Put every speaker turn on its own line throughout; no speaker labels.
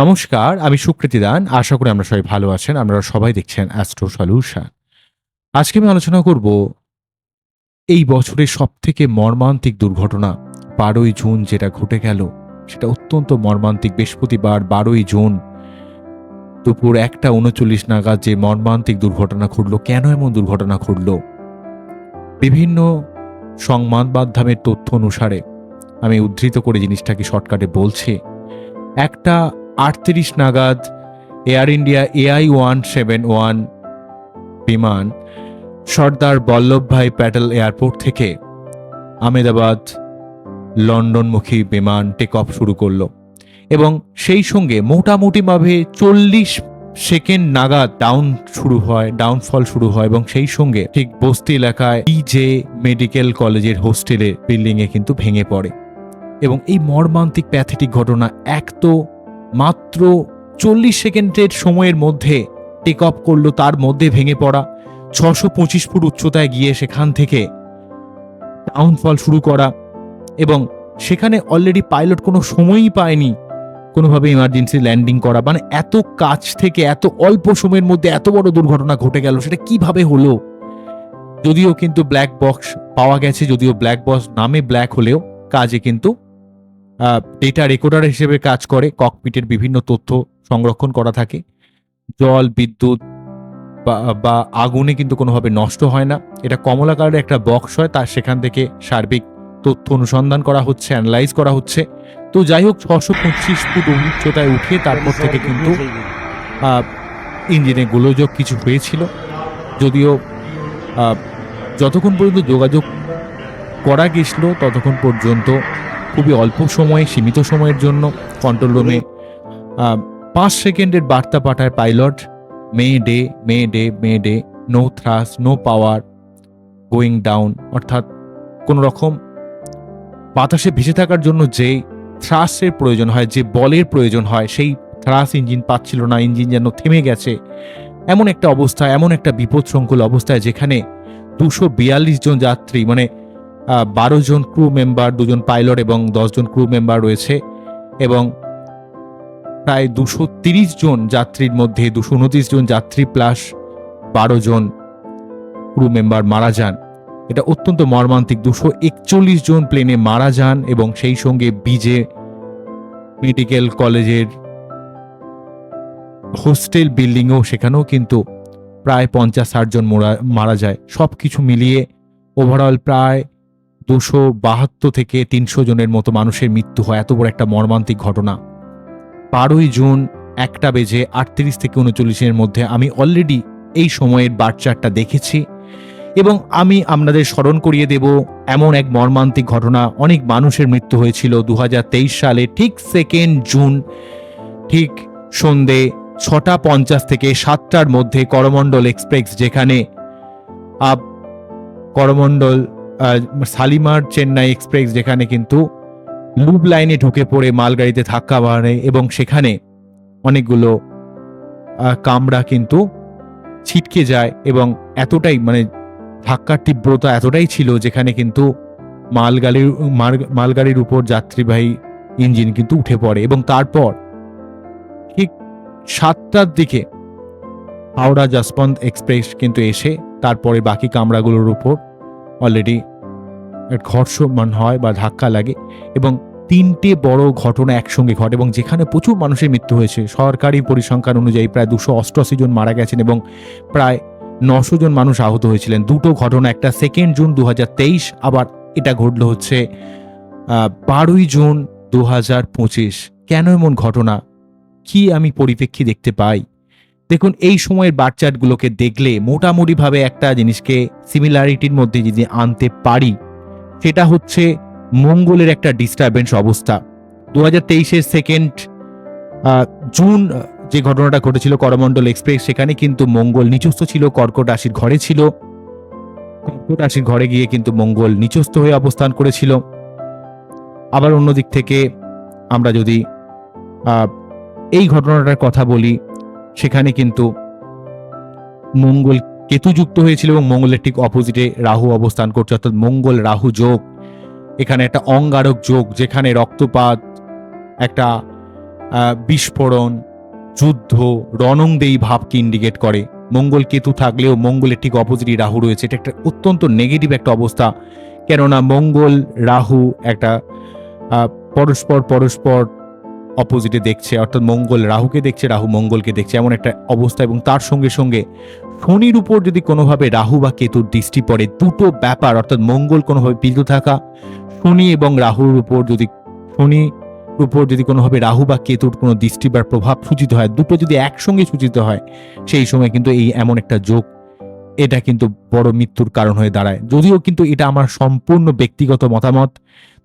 নমস্কার, আমি সুকৃতি দান। আশা করি আমরা সবাই ভালো আছেন। আপনারা সবাই দেখছেন অ্যাস্ট্রো সলিউশন আজকে আমি আলোচনা করব এই বছরের সব থেকে মর্মান্তিক দুর্ঘটনা, বারোই জুন যেটা ঘটে গেল, সেটা অত্যন্ত মর্মান্তিক। বৃহস্পতিবার বারোই জুন দুপুর একটা উনচল্লিশ নাগাদ যে মর্মান্তিক দুর্ঘটনা ঘটলো, কেন এমন দুর্ঘটনা ঘটলো? বিভিন্ন সংবাদ মাধ্যমের তথ্য অনুসারে আমি উদ্ধৃত করে জিনিসটাকে শর্টকাটে বলছি। একটা আটত্রিশ নাগাদ Air India AI one seven one বিমান সর্দার বল্লভভাই প্যাটেল এয়ারপোর্ট থেকে আমেদাবাদ লন্ডনমুখী বিমান টেক অফ শুরু করল। এবং সেই সঙ্গে মোটামুটিভাবে চল্লিশ সেকেন্ড নাগাদ ডাউন শুরু হয় ডাউনফল শুরু হয় এবং সেই সঙ্গে ঠিক বস্তি এলাকায় যে মেডিকেল কলেজের হোস্টেলে বিল্ডিংয়ে কিন্তু ভেঙে পড়ে। এবং এই মর্মান্তিক প্যাথেটিক ঘটনা এক তো মাত্র চল্লিশ সেকেন্ডের সময়ের মধ্যে টেক অফ করল, তার মধ্যে ভেঙে পড়া। ছশো পঁচিশ ফুট উচ্চতায় গিয়ে সেখান থেকে ডাউনফল শুরু করা। এবং সেখানে অলরেডি পাইলট কোনো সময়ই পায়নি। কোনোভাবে ইমার্জেন্সি ল্যান্ডিং করা মানে এত কাছ থেকে এত অল্প সময়ের মধ্যে এত বড় দুর্ঘটনা ঘটে গেল, সেটা কীভাবে হলো? যদিও কিন্তু ব্ল্যাক বক্স পাওয়া গেছে, যদিও ব্ল্যাক বক্স নামে ব্ল্যাক হলেও কাজে কিন্তু ডেটা রেকর্ডার হিসেবে কাজ করে ককপিটের বিভিন্ন তথ্য সংরক্ষণ করা থাকে। জল, বিদ্যুৎ বা- আগুনে কিন্তু কোনোভাবে নষ্ট হয় না। এটা কমলা কালারের একটা বক্স হয় তার সেখান থেকে সার্বিক তথ্য অনুসন্ধান করা হচ্ছে অ্যানালাইজ করা হচ্ছে। তো যাই হোক ছশো পঁচিশ ফুট উচ্চতায় উঠে তারপর থেকে কিন্তু ইঞ্জিনে গোলযোগ কিছু হয়েছিল। যদিও যতক্ষণ পর্যন্ত যোগাযোগ করা গেছিল, ততক্ষণ পর্যন্ত খুবই অল্প সময়ে, সীমিত সময়ের জন্য কন্ট্রোল রুমে পাঁচ সেকেন্ডের বার্তা পাঠায় pilot mayday mayday mayday no thrust no power going down অর্থাৎ কোনো রকম বাতাসে ভেসে থাকার জন্য যে থ্রাসের প্রয়োজন হয়, যে বলের প্রয়োজন হয়, সেই থ্রাস ইঞ্জিন পাচ্ছিল না, ইঞ্জিন যেন থেমে গেছে। এমন একটা অবস্থা, এমন একটা বিপদসংকুল অবস্থায় যেখানে দুশো বিয়াল্লিশ জন যাত্রী মানে বারো জন ক্রু মেম্বার, দুজন পাইলট এবং দশজন ক্রু মেম্বার রয়েছে এবং প্রায় দুশো তিরিশ জন যাত্রীর মধ্যে, দুশো উনত্রিশ জন যাত্রী প্লাস বারো জন ক্রু মেম্বার মারা যান। এটা অত্যন্ত মর্মান্তিক। দুশো একচল্লিশ জন প্লেনে মারা যান এবং সেই সঙ্গে বিজে মেডিকেল কলেজের হোস্টেল বিল্ডিংও সেখানেও কিন্তু প্রায় পঞ্চাশ ষাট জন মোরা- যায়। সব কিছু মিলিয়ে ওভারঅল প্রায় দুশো বাহাত্তর থেকে তিনশো জনের মতো মানুষের মৃত্যু হয়। এত বড় একটা মর্মান্তিক ঘটনা। বারোই জুন একটা বেজে আটত্রিশ থেকে উনচল্লিশের মধ্যে আমি অলরেডি এই সময়ের বাচ্চারটা দেখেছি। এবং আমি আপনাদের স্মরণ করিয়ে দেব, এমন এক মর্মান্তিক ঘটনা। অনেক মানুষের মৃত্যু হয়েছিল দু হাজার তেইশ সালে ঠিক সেকেন্ড জুন ঠিক সন্ধে ছটা পঞ্চাশ থেকে সাতটার মধ্যে করমণ্ডল এক্সপ্রেস, যেখানে আপ করমণ্ডল শালিমার চেন্নাই এক্সপ্রেস, যেখানে কিন্তু লুব লাইনে ঢুকে পড়ে মালগাড়িতে ধাক্কা মারে এবং সেখানে অনেকগুলো কামরা কিন্তু ছিটকে যায় এবং এতটাই মানে ধাক্কার তীব্রতা এতটাই ছিল যেখানে কিন্তু মালগাড়ির মালগাড়ির উপর যাত্রীবাহী ইঞ্জিন কিন্তু উঠে পড়ে এবং তারপর ঠিক সাতটার দিকে হাওড়া যশবন্ত এক্সপ্রেস কিন্তু এসে তারপরে বাকি কামরাগুলোর উপর অলরেডি ঘর্ষণ হয় বা ধাক্কা লাগে এবং তিনটে বড় ঘটনা একসঙ্গে ঘটে এবং যেখানে প্রচুর মানুষের মৃত্যু হয়েছে। সরকারি পরিসংখ্যান অনুযায়ী প্রায় দুশো অষ্টআশি জন মারা গেছেন এবং প্রায় নশো জন মানুষ আহত হয়েছিলেন। দুটো ঘটনা, একটা সেকেন্ড জুন দু হাজার তেইশ, আবার এটা ঘটলো হচ্ছে বারোই জুন দু হাজার পঁচিশ। কেন এমন ঘটনা? কি আমি পরিপ্রেক্ষী দেখতে পাই? দেখুন, এই সময়ের বাচ্চাটগুলোকে দেখলে মোটামুটিভাবে একটা জিনিসকে সিমিলারিটির মধ্যে যদি আনতে পারি, সেটা হচ্ছে মঙ্গলের একটা ডিস্টারবেন্স অবস্থা। দু হাজার তেইশের সেকেন্ড জুন যে ঘটনাটা ঘটেছিল করমণ্ডল এক্সপ্রেস, সেখানে কিন্তু মঙ্গল নিচস্থ ছিল, কর্কট রাশির ঘরে ছিল। কর্কট রাশির ঘরে গিয়ে কিন্তু মঙ্গল নিচস্থ হয়ে অবস্থান করেছিল। আবার অন্য দিক থেকে আমরা যদি এই ঘটনাটার কথা বলি, সেখানে কিন্তু মঙ্গল কেতু যুক্ত হয়েছিল এবং মঙ্গলের ঠিক অপোজিটে রাহু অবস্থান করছে। অর্থাৎ মঙ্গল রাহু যোগ। এখানে একটা অঙ্গারক যোগ, যেখানে রক্তপাত, একটা বিস্ফোরণ যুদ্ধ রণংদেয়ী ভাবকে ইন্ডিকেট করে। মঙ্গল কেতু থাকলেও মঙ্গলের ঠিক অপোজিটই রাহু রয়েছে। এটা একটা অত্যন্ত নেগেটিভ একটা অবস্থা। কেননা মঙ্গল, রাহু একটা পরস্পর পরস্পর অপোজিটে দেখছে। অর্থাৎ মঙ্গল রাহুকে দেখছে, রাহু মঙ্গলকে দেখছে। এমন একটা অবস্থা এবং তার সঙ্গে সঙ্গে শনির উপর যদি কোনোভাবে রাহু বা কেতুর দৃষ্টি পড়ে, দুটো ব্যাপার, অর্থাৎ মঙ্গল কোনোভাবে পীড়িত থাকা, শনি এবং রাহুর উপর যদি শনি উপর যদি কোনোভাবে রাহু বা কেতুর কোনো দৃষ্টি বা প্রভাব সূচিত হয়, দুটো যদি একসঙ্গে সূচিত হয়, সেই সময় কিন্তু এই এমন একটা যোগ, এটা কিন্তু বড় মৃত্যুর কারণ হয়ে দাঁড়ায়। যদিও কিন্তু এটা আমার সম্পূর্ণ ব্যক্তিগত মতামত,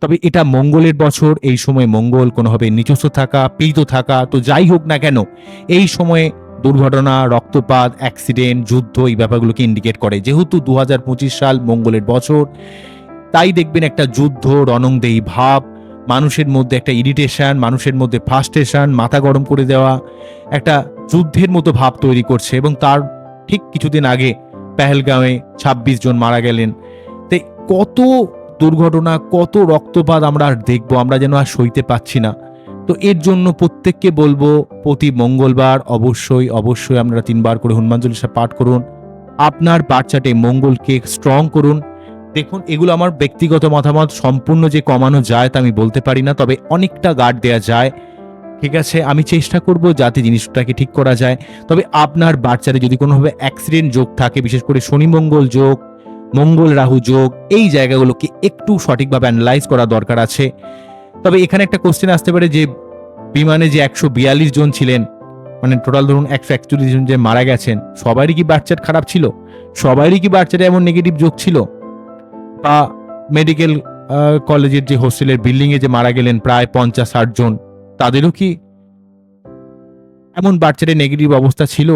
তবে এটা মঙ্গলের বছর, এই সময় মঙ্গল কোনোভাবে নিচস্থ থাকা, পীড়িত থাকা, তো যাই হোক না কেন, এই সময়ে দুর্ঘটনা, রক্তপাত, অ্যাক্সিডেন্ট, যুদ্ধ এই ব্যাপারগুলোকে ইন্ডিকেট করে। যেহেতু দু হাজার পঁচিশ সাল মঙ্গলের বছর, তাই দেখবেন একটা যুদ্ধ রণংদেহী ভাব মানুষের মধ্যে একটা ইরিটেশন মানুষের মধ্যে ফাস্ট্রেশন মাথা গরম করে দেওয়া, একটা যুদ্ধের মতো ভাব তৈরি করছে এবং তার ঠিক কিছুদিন আগে পেহেলগাঁওয়ে ২৬ জন মারা গেলেন। তো কত দুর্ঘটনা, কত রক্তপাত আমরা আর দেখব, আমরা যেন আর সইতে পাচ্ছি না। তো এর জন্য প্রত্যেককে বলব, প্রতি মঙ্গলবার অবশ্যই অবশ্যই আপনারা তিনবার করে হনুমান চল্লিশা পাঠ করুন। আপনার বাচ্চাটে মঙ্গলকে স্ট্রং করুন। দেখুন, এগুলো আমার ব্যক্তিগত মতামত, সম্পূর্ণ যে কমানো যায় তা আমি বলতে পারি না, তবে অনেকটা গার্ড দেওয়া যায়। ঠিক আছে, আমি চেষ্টা করব যাতে জিনিসটাকে ঠিক করা যায়। তবে আপনার বাচ্চাদের যদি কোনোভাবে অ্যাক্সিডেন্ট যোগ থাকে, বিশেষ করে শনি মঙ্গল যোগ, মঙ্গল রাহু যোগ, এই জায়গাগুলোকে একটু সঠিকভাবে অ্যানালাইজ করা দরকার আছে। তবে এখানে একটা কোশ্চেন আসতে পারে যে, বিমানে যে একশো বিয়াল্লিশ জন ছিলেন মানে টোটাল ধরুন একশো একচল্লিশ জন যে মারা গেছেন, সবারই কি বাচ্চার খারাপ ছিল? সবারই কি বাচ্চাটা এমন নেগেটিভ যোগ ছিল? বা মেডিকেল কলেজের যে হোস্টেলের বিল্ডিংয়ে যে মারা গেলেন প্রায় পঞ্চাশ, ষাট জন, তাদেরও কি এমন বাচ্চাদের নেগেটিভ অবস্থা ছিল?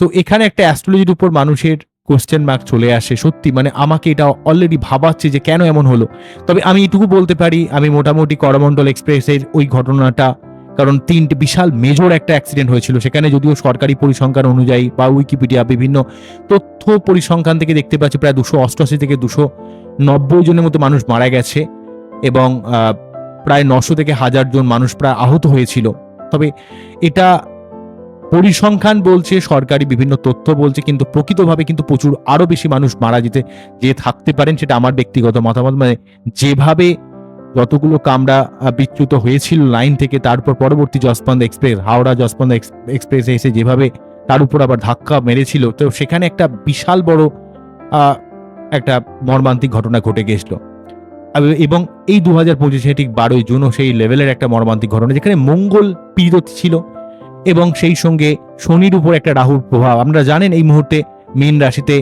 তো এখানে একটা অ্যাস্ট্রোলজির উপর মানুষের কোশ্চেন মার্ক চলে আসে, সত্যি। মানে আমাকে এটা অলরেডি ভাবাচ্ছে যে কেন এমন হলো। তবে আমি এটুকু বলতে পারি, আমি মোটামুটি করমণ্ডল এক্সপ্রেসের ওই ঘটনাটা কারণ তিনটে বিশাল মেজর একটা অ্যাক্সিডেন্ট হয়েছিল। সেখানে যদিও সরকারি পরিসংখ্যান অনুযায়ী বা উইকিপিডিয়া বিভিন্ন তথ্য পরিসংখ্যান থেকে দেখতে পাচ্ছি, প্রায় দুশো অষ্টআশি থেকে দুশো নব্বই জনের মতো মানুষ মারা গেছে এবং প্রায় নশো থেকে হাজার জন মানুষ প্রায় আহত হয়েছিল। তবে এটা পরিসংখ্যান বলছে, সরকারি বিভিন্ন তথ্য বলছে, কিন্তু প্রকৃতভাবে কিন্তু প্রচুর আরও বেশি মানুষ মারা যেতে যে থাকতে পারেন, সেটা আমার ব্যক্তিগত মতামত। মানে যেভাবে যতগুলো কামরা বিচ্যুত হয়েছিল লাইন থেকে তারপর পরবর্তী যশবন্ত এক্সপ্রেস, হাওড়া যশবন্ত এক্সপ্রেসে এসে যেভাবে তার উপর আবার ধাক্কা মেরেছিল, তো সেখানে একটা বিশাল বড় একটা মর্মান্তিক ঘটনা ঘটে গেছিল। এবং এই দু হাজার পঁচিশে, ঠিক বারোই জুনও সেই লেভেলের একটা মর্মান্তিক ঘটনা, যেখানে মঙ্গল পীড়িত ছিল এবং সেই সঙ্গে শনির উপর একটা রাহুর প্রভাব। আপনারা জানেন এই মুহূর্তে মীন রাশিতে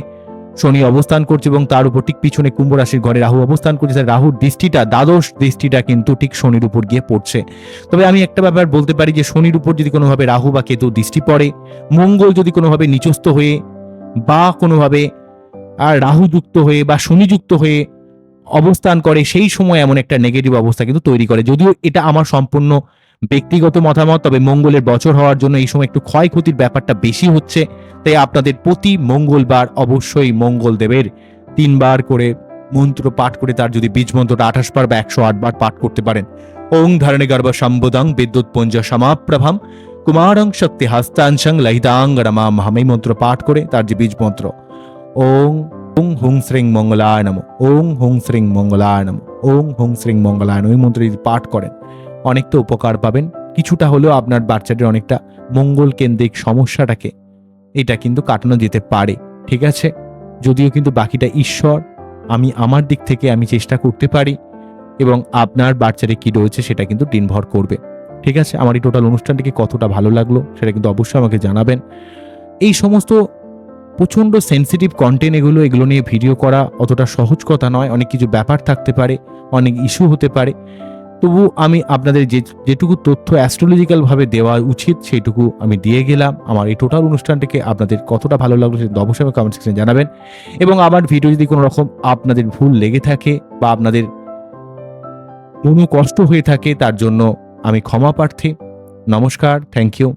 শনি অবস্থান করছে এবং তার উপর ঠিক পিছনে কুম্ভ রাশির ঘরে রাহু অবস্থান করছে। তাই রাহুর দৃষ্টিটা, দ্বাদশ দৃষ্টিটা কিন্তু ঠিক শনির উপর গিয়ে পড়ছে। তবে আমি একটা ব্যাপার বলতে পারি যে, শনির উপর যদি কোনোভাবে রাহু বা কেতু দৃষ্টি পড়ে, মঙ্গল যদি কোনোভাবে নিচস্থ হয়ে বা কোনোভাবে আর রাহু যুক্ত হয়ে বা শনি যুক্ত হয়ে অবস্থান করে, সেই সময় এমন একটা নেগেটিভ অবস্থা কিন্তু তৈরি করে। যদিও এটা আমার সম্পূর্ণ ব্যক্তিগত মতামত, তবে মঙ্গলের বছর হওয়ার জন্য এই সময় একটু ক্ষয়ক্ষতির ব্যাপারটা বেশি হচ্ছে। তাই আপনাদের প্রতি মঙ্গলবার অবশ্যই মঙ্গল দেবের তিনবার করে মন্ত্র পাঠ করে তার যদি বীজ মন্ত্রটা আঠাশ বার বা একশো আট বার পাঠ করতে পারেন। ওং ধারণে গর্ভ সম্বোধং বিদ্যুৎ পুঞ্জ সমাপ্রভম। কুমারং শক্তি হস্তাংশং লহিতাং রমাম এই মন্ত্র পাঠ করে তার যে বীজ মন্ত্র। ওং ওং হুং শ্রিং মঙ্গলায় নম। ওং হুং শ্রিং মঙ্গলায় নম। ওং হুং শ্রিং মঙ্গলায় নম। এই মন্ত্র যদি পাঠ করেন অনেকটা উপকার পাবেন। কিছুটা হলেও আপনার বাচ্চাদের অনেকটা মঙ্গল কেন্দ্রিক সমস্যাটাকে এটা কিন্তু কাটানো যেতে পারে, ঠিক আছে? যদিও কিন্তু বাকিটা ঈশ্বর, আমি আমার দিক থেকে আমি চেষ্টা করতে পারি এবং আপনার বাচ্চারে কি রয়েছে সেটা কিন্তু দিনভর করবে, ঠিক আছে? আমার এই টোটাল অনুষ্ঠানটিকে কতটা ভালো লাগল সেটা কিন্তু অবশ্যই আমাকে জানাবেন। এই সমস্ত প্রচণ্ড সেন্সিটিভ কন্টেন্ট এগুলো এগুলো নিয়ে ভিডিও করা অতটা সহজ কথা নয়। অনেক কিছু ব্যাপার থাকতে পারে, অনেক ইস্যু হতে পারে। তবু আমি আপনাদের যে যেটুকু তথ্য অ্যাস্ট্রোলজিক্যালভাবে দেওয়া উচিত সেইটুকু আমি দিয়ে গেলাম। আমার এই টোটাল অনুষ্ঠানটিকে আপনাদের কতটা ভালো লাগল সেটা অবশ্যই আমাকে কমেন্ট সেকশনে জানাবেন। এবং আমার ভিডিও যদি কোনো রকম আপনাদের ভুল লেগে থাকে বা আপনাদের কোনো কষ্ট হয়ে থাকে তার জন্য আমি ক্ষমা প্রার্থী। নমস্কার থ্যাংক ইউ